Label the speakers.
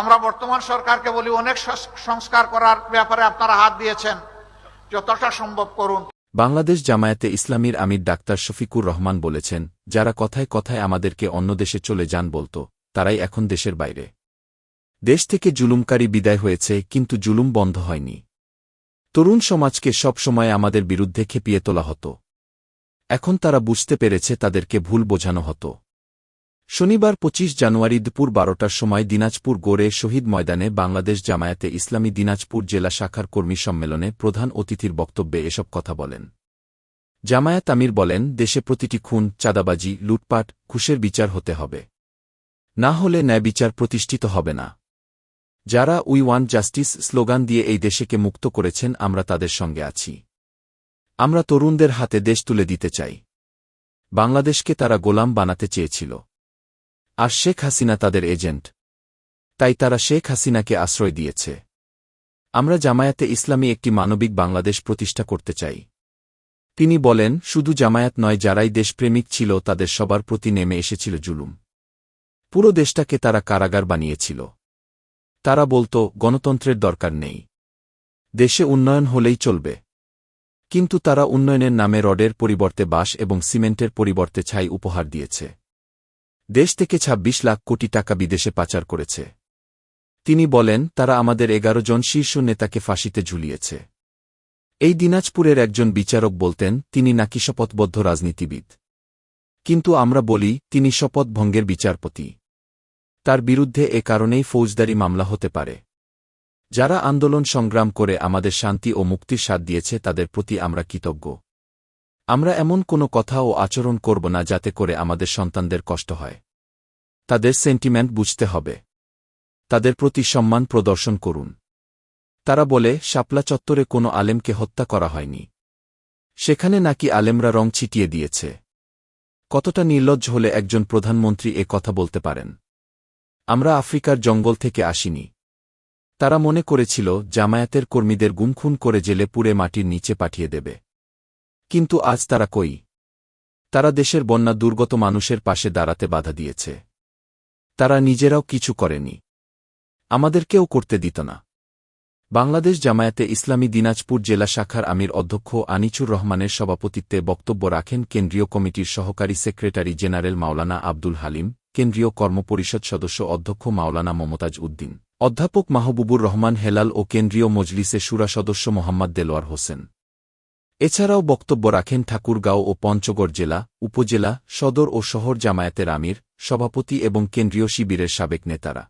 Speaker 1: আমরা বর্তমান সরকারকে বলি, অনেক সংস্কার করার ব্যাপারে আপনারা হাত দিয়েছেন। যতটা সম্ভব করুন।
Speaker 2: বাংলাদেশ জামায়াতে ইসলামীর আমির ডাক্তার শফিকুর রহমান বলেছেন, যারা কথায় কথায় আমাদেরকে অন্য দেশে চলে যান বলত, তারাই এখন দেশের বাইরে। দেশ থেকে জুলুমকারী বিদায় হয়েছে, কিন্তু জুলুম বন্ধ হয়নি। তরুণ সমাজকে সব সময় আমাদের বিরুদ্ধে খেপিয়ে তোলা হতো। এখন তারা বুঝতে পেরেছে তাদেরকে ভুল বোঝানো হতো। শনিবার ২৫ জানুয়ারি দুপুর বারোটার সময় দিনাজপুর গোড়ে শহীদ ময়দানে বাংলাদেশ জামায়াতে ইসলামী দিনাজপুর জেলা শাখার কর্মী সম্মেলনে প্রধান অতিথির বক্তব্যে এসব কথা বলেন। জামায়াত আমির বলেন, দেশে প্রতিটি খুন, চাঁদাবাজি, লুটপাট খুশের বিচার হতে হবে। না হলে ন্যায় বিচার প্রতিষ্ঠিত হবে না। যারা উই ওয়ান জাস্টিস স্লোগান দিয়ে এই দেশেকে মুক্ত করেছেন, আমরা তাদের সঙ্গে আছি। আমরা তরুণদের হাতে দেশ তুলে দিতে চাই। বাংলাদেশকে তারা গোলাম বানাতে চেয়েছিল। আর শেখ হাসিনা তাদের এজেন্ট। তাই তারা শেখ হাসিনাকে আশ্রয় দিয়েছে। আমরা জামায়াতে ইসলামী একটি মানবিক বাংলাদেশ প্রতিষ্ঠা করতে চাই। তিনি বলেন, শুধু জামায়াত নয়, যারাই দেশপ্রেমিক ছিল, তাদের সবার প্রতি নেমে এসেছিল জুলুম। পুরো দেশটাকে তারা কারাগার বানিয়েছিল। তারা বলতো, গণতন্ত্রের দরকার নেই। দেশে উন্নয়ন হলেই চলবে। কিন্তু তারা উন্নয়নের নামে রডের পরিবর্তে বাঁশ এবং সিমেন্টের পরিবর্তে ছাই উপহার দিয়েছে। দেশ থেকে ২৬ লাখ কোটি টাকা বিদেশে পাচার করেছে। তিনি বলেন, তারা আমাদের এগারো জন শীর্ষ নেতাকে ফাঁসিতে ঝুলিয়েছে। এই দিনাজপুরের একজন বিচারক বলতেন, তিনি নাকি শপথবদ্ধ রাজনীতিবিদ। কিন্তু আমরা বলি, তিনি শপথ ভঙ্গের বিচারপতি। তার বিরুদ্ধে এ কারণেই ফৌজদারি মামলা হতে পারে। যারা আন্দোলন সংগ্রাম করে আমাদের শান্তি ও মুক্তির স্বাদ দিয়েছে, তাদের প্রতি আমরা কৃতজ্ঞ। আমরা এমন কোনো কথা ও আচরণ করব না যাতে করে আমাদের সন্তানদের কষ্ট হয়। তাদের সেন্টিমেন্ট বুঝতে হবে। তাদের প্রতি সম্মান প্রদর্শন করুন। তারা বলে, শাপলা চত্বরে কোনো আলেমকে হত্যা করা হয়নি। সেখানে নাকি আলেমরা রং ছিটিয়ে দিয়েছে। কতটা নির্লজ্জ হলে একজন প্রধানমন্ত্রী এ কথা বলতে পারেন। আমরা আফ্রিকার জঙ্গল থেকে আসিনি। তারা মনে করেছিল, জামায়াতের কর্মীদের গুমখুন করে জেলে পুড়ে মাটির নিচে পাঠিয়ে দেবে। কিন্তু আজ তারা কই? তারা দেশের বন্যা দুর্গত মানুষের পাশে দাঁড়াতে বাধা দিয়েছে। তারা নিজেরাও কিছু করেনি। আমাদেরকেও করতে দিত না। বাংলাদেশ জামায়াতে ইসলামী দিনাজপুর জেলা শাখার আমির অধ্যক্ষ আনিচুর রহমানের সভাপতিত্বে বক্তব্য রাখেন কেন্দ্রীয় কমিটির সহকারী সেক্রেটারি জেনারেল মাওলানা আব্দুল হালিম, কেন্দ্রীয় কর্মপরিষদ সদস্য অধ্যক্ষ মাওলানা মমতাজ উদ্দিন, অধ্যাপক মাহবুবুর রহমান হেলাল ও কেন্দ্রীয় মজলিসে সুরা সদস্য মোহাম্মদ দেলোয়ার হোসেন। এছাড়াও বক্তব্য রাখেন ঠাকুরগাঁও ও পঞ্চগড় জেলা, উপজেলা, সদর ও শহর জামায়াতের আমির, সভাপতি এবং কেন্দ্রীয় শিবিরের সাবেক নেতারা।